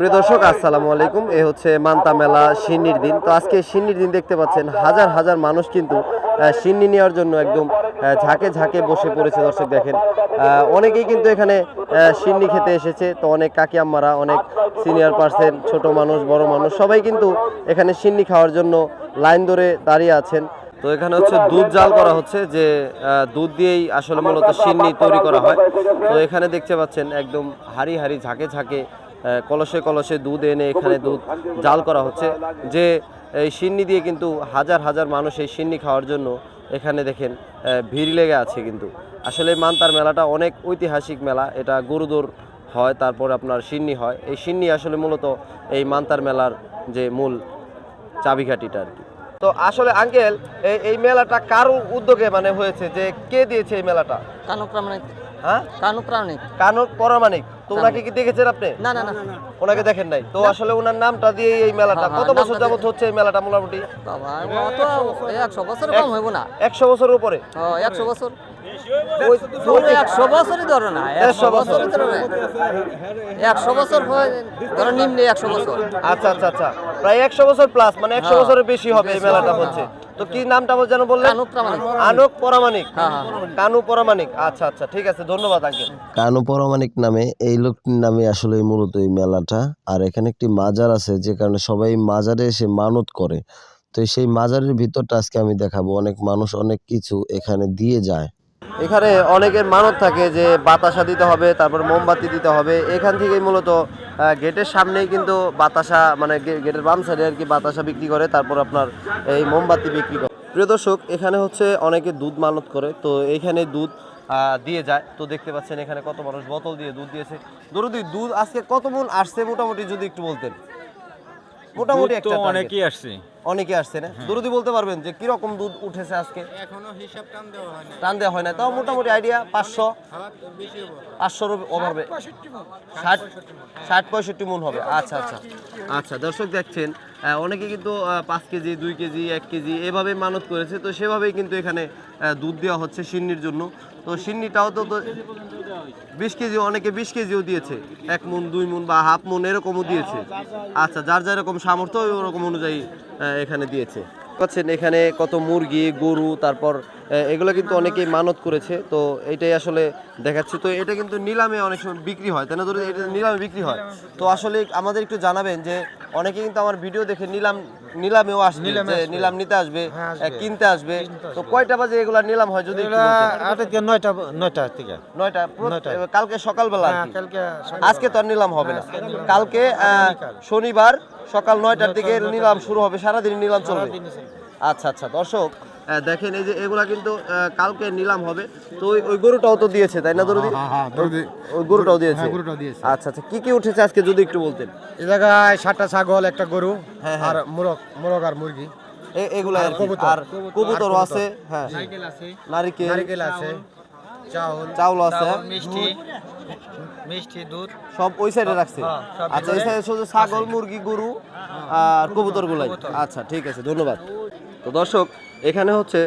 প্রিয় দর্শক, আসসালামু আলাইকুম। এ হচ্ছে মান্তা মেলা সিন্নির দিন। তো আজকে সিন্নির দিন দেখতে পাচ্ছেন, হাজার হাজার মানুষ কিন্তু সিন্নি নেওয়ার জন্য একদম ঝাঁকে ঝাঁকে বসে পড়েছে দর্শক দেখেন। অনেকেই কিন্তু এখানে সিন্নি খেতে এসেছে। তো অনেক কাকি আম্মারা, অনেক সিনিয়র পার্সন, ছোট মানুষ, বড় মানুষ, সবাই কিন্তু এখানে সিন্নি খাওয়ার জন্য লাইন ধরে দাঁড়িয়ে আছেন। তো এখানে হচ্ছে দুধ জাল করা হচ্ছে, যে দুধ দিয়েই আসলে মূলত সিন্নি তৈরি করা হয়। তো এখানে দেখতে পাচ্ছেন, একদম হাড়ি হাড়ি, ঝাঁকে ঝাঁকে কলসে কলসে দুধ এনে এখানে দুধ জাল করা হচ্ছে। যে এই সিন্নি দিয়ে কিন্তু হাজার হাজার মানুষ এই সিন্নি খাওয়ার জন্য এখানে দেখেন ভিড় লেগে আছে কিন্তু। আসলে মান্তার মেলাটা অনেক ঐতিহাসিক মেলা। এটা গরুদোর হয় তারপর আপনার সিন্নি হয়। এই সিন্নি আসলে মূলত এই মান্তার মেলার যে মূল চাবিকাঠিটা আর কি। তো আসলে আঙ্কেল এই এই মেলাটা কার উদ্যোগে মানে হয়েছে? যে কে দিয়েছে এই মেলাটা? কানু প্রামাণিক হ্যাঁ? কানু প্রামাণিক কানক পরামানিক তো ওনাকে কি দেখেছেন আপনি? না না না ওনাকে দেখেন নাই। তো আসলে ওনার নামটা দিয়ে এই মেলাটা হ্যাঁ, কত হ্যাঁ, বছর যাবত হচ্ছে এই মেলাটা মোটামুটি? বাবা একশো বছর কম হইব না। একশো বছরের উপরে? একশো বছর? একশো বছরই ধরো না একশো বছর। একশো বছর হয়, ধরো নিম্নে একশো বছর। আচ্ছা আচ্ছা আচ্ছা। প্রায় একশো বছর প্লাস মানে একশো হ্যাঁ। বছরের বেশি হবে এই মেলাটা হচ্ছে। তো কি নামটা যেন বললেন? কানু প্রামাণিক। আনক পরামানিক হ্যাঁ হ্যাঁ। কানু পরামানিক আচ্ছা আচ্ছা ঠিক আছে ধন্যবাদ আঙ্কেল। কানু পরমাণিক নামে এই লোকটির নামে আসলে মূলত এই মেলাটা। আর এখানে একটি মাজার আছে যে কারণে সবাই মাজারে এসে মানত করে। তো সেই মাজারের ভিতরটা আজকে আমি দেখাবো। অনেক মানুষ অনেক কিছু এখানে দিয়ে যায়। এখানে অনেকের মানত থাকে যে বাতাসা দিতে হবে তারপর মোমবাতি দিতে হবে। এখান থেকেই মূলত গেটের সামনেই কিন্তু বাতাসা মানে গেটের বাম সাইডে আর কি বাতাসা বিক্রি করে, তারপর আপনার এই মোমবাতি বিক্রি করে। প্রিয় দর্শক, এখানে হচ্ছে অনেকে দুধ মানত করে, তো এখানে দুধ দিয়ে যায়। তো দেখতে পাচ্ছেন এখানে কত মানুষ বোতল দিয়ে দুধ দিয়েছে। দরুদি, দুধ আজকে কত মূল আসছে মোটামুটি যদি একটু বলতেন? মোটামুটি একটা। অনেকই আসছে। অনেকে আসছে না? দরুদি বলতে পারবেন যে কীরকম দুধ উঠেছে আজকে? টান দেওয়া হয় না তাও মোটামুটি আইডিয়া পাঁচশো। পাঁচশোর ওভাবে ষাট ষাট পঁয়ষট্টি মন হবে। আচ্ছা আচ্ছা। আচ্ছা দর্শক দেখছেন অনেকে কিন্তু আহ, পাঁচ কেজি দুই কেজি এক কেজি এভাবে মানত করেছে। তো সেভাবেই কিন্তু এখানে আহ, দুধ দেওয়া হচ্ছে সিন্নির জন্য। তো সিন্নিটাও তো বিশ কেজি, অনেকে বিশ কেজিও দিয়েছে। এক মন, দুই মন বা হাফ মন এরকমও দিয়েছে। আচ্ছা যার যেরকম সামর্থ্য ওরকম অনুযায়ী এখানে দিয়েছে। পাচ্ছেন এখানে কত মুরগি, গরু, তারপর এগুলো কিন্তু অনেকেই মানত করেছে তো এটাই আসলে দেখাচ্ছি। তো এটা কিন্তু নিলামে অনেক সময় বিক্রি হয় তাই না? ধরুন এটা নিলামে বিক্রি হয়। তো আসলে আমাদের একটু জানাবেন যে অনেকে কিন্তু আমার ভিডিও দেখে নিলাম নিলামেও আসবে নিলাম নিতে আসবে কিনতে আসবে। তো কয়টা বাজে এগুলা নিলাম হয় যদি নয়টা নয়টা থেকে। নয়টা কালকে সকালবেলা হ্যাঁ। কালকে আজকে তো আর নিলাম হবে না। কালকে আহ, শনিবার সকাল নয়টার দিকে নিলাম শুরু হবে সারাদিন নিলাম চলবে। আচ্ছা আচ্ছা দর্শক দেখেন এই যে এগুলা কিন্তু কালকে নিলাম হবে। তো ওই- ওই গরুটাও তো দিয়েছে তাই না দরুদি? ওই গরুটাও দিয়েছে। গরুটাও দিয়েছে। আচ্ছা আচ্ছা কি কি উঠেছে আজকে যদি একটু বলতেন? এই জায়গায় সাতটা ছাগল একটা গরু হ্যাঁ, হ্যাঁ। আর মোরগ মোরগ আর মুরগি। এগুলা আর। কবুতর। আর কবুতরও আর আছে হ্যাঁ। নারিকেল। নারিকেল আছে চাউল। চাউল আছে। হ্যাঁ? মিষ্টি। মিষ্টি দুধ। সব ওই সাইডে রাখছে? আচ্ছা এই সাইডে শুধু ছাগল মুরগি গরু আর কবুতর। গুলাই আচ্ছা ঠিক আছে ধন্যবাদ। তো দর্শক এখানে হচ্ছে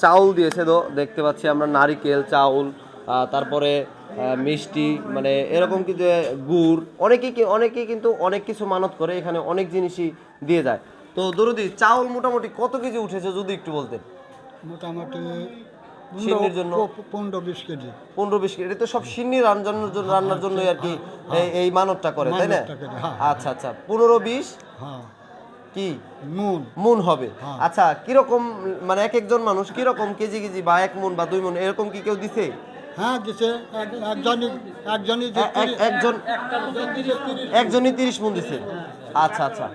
চাউল দিয়েছে তো দেখতে পাচ্ছি আমরা নারিকেল চাউল তারপরে মিষ্টি মানে এরকম কিছু গুড় অনেকেই অনেকেই কিন্তু অনেক কিছু মানত করে এখানে অনেক জিনিসই দিয়ে যায়। তো দরুদি চাউল মোটামুটি কত কেজি উঠেছে যদি একটু বলতেন? মোটামুটি সিন্নির জন্য? পনেরো বিশ কেজি। পনেরো বিশ কেজি এটা তো সব সিন্নি রান্নার জন্য রান্নার জন্যই আর কি এই- এই মানতটা করে তাই না? হ্যাঁ। আচ্ছা আচ্ছা পনেরো বিশ? হ্যাঁ। কি? নুন মুন। হবে। হ্যাঁ। আচ্ছা কীরকম মানে এক একজন মানুষ কীরকম কেজি কেজি বা এক মুন বা দুই মুন এরকম কি কেউ দিছে? হ্যাঁ দিছে। এক- একজনই একজন একজনই তিরিশ। মুন দিছে। আচ্ছা আচ্ছা।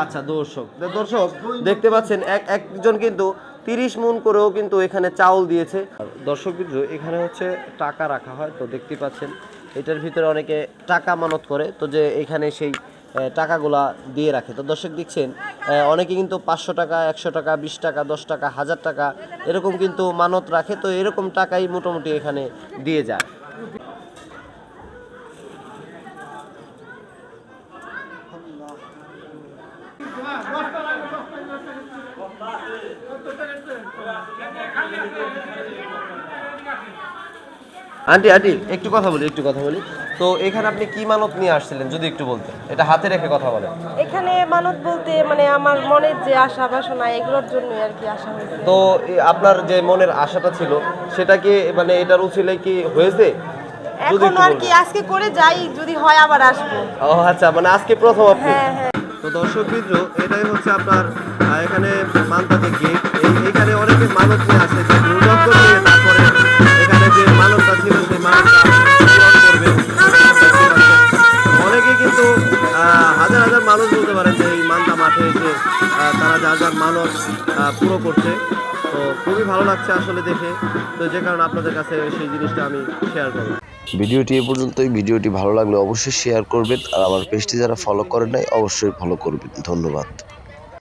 আচ্ছা দর্শক দর্শক দেখতে পাচ্ছেন এক একজন কিন্তু তিরিশ মুন করেও কিন্তু এখানে চাউল দিয়েছে। দর্শক বিন্দু এখানে হচ্ছে টাকা রাখা হয় তো দেখতে পাচ্ছেন এটার ভিতরে অনেকে টাকা মানত করে তো যে এখানে সেই টাকাগুলা দিয়ে রাখে। তো দর্শক দেখছেন অনেকে কিন্তু পাঁচশো টাকা, একশো টাকা, বিশ টাকা, দশ টাকা, হাজার টাকা, এরকম কিন্তু মানত রাখে। তো এরকম টাকাই মোটামুটি এখানে দিয়ে যায়। আন্টি আন্টি একটু কথা বলি একটু কথা বলি। তো এখানে আপনি কি মানত নিয়ে আসছিলেন যদি একটু বলতেন? এটা হাতে রেখে কথা বলেন। এখানে মানত বলতে মানে আমার মনের যে আশা বাসনা এগুলোর জন্যই আর কি আশা হয়েছে। তো আপনার যে মনের আশাটা ছিল সেটা কি মানে এটার উচিলে কি হয়েছে? এখন আর কি আজকে করে যাই যদি হয় আবার আসব। ও আচ্ছা মানে আজকে প্রথম আপনি। হ্যাঁ হ্যাঁ। তো দর্শক মিত্র এটাই হচ্ছে আপনার এখানে মানতাতে গেট এখানে অনেকে মানত নিয়ে আসে যার যার মানস পুরো করছে। তো খুবই ভালো লাগছে আসলে দেখে। তো যে কারণে আপনাদের কাছে সেই জিনিসটা আমি শেয়ার করব ভিডিওটি এ পর্যন্তই। ভিডিওটি ভালো লাগলে অবশ্যই শেয়ার করবেন। আর আমার পেজটি যারা ফলো করেন নাই, অবশ্যই ফলো করবেন। ধন্যবাদ।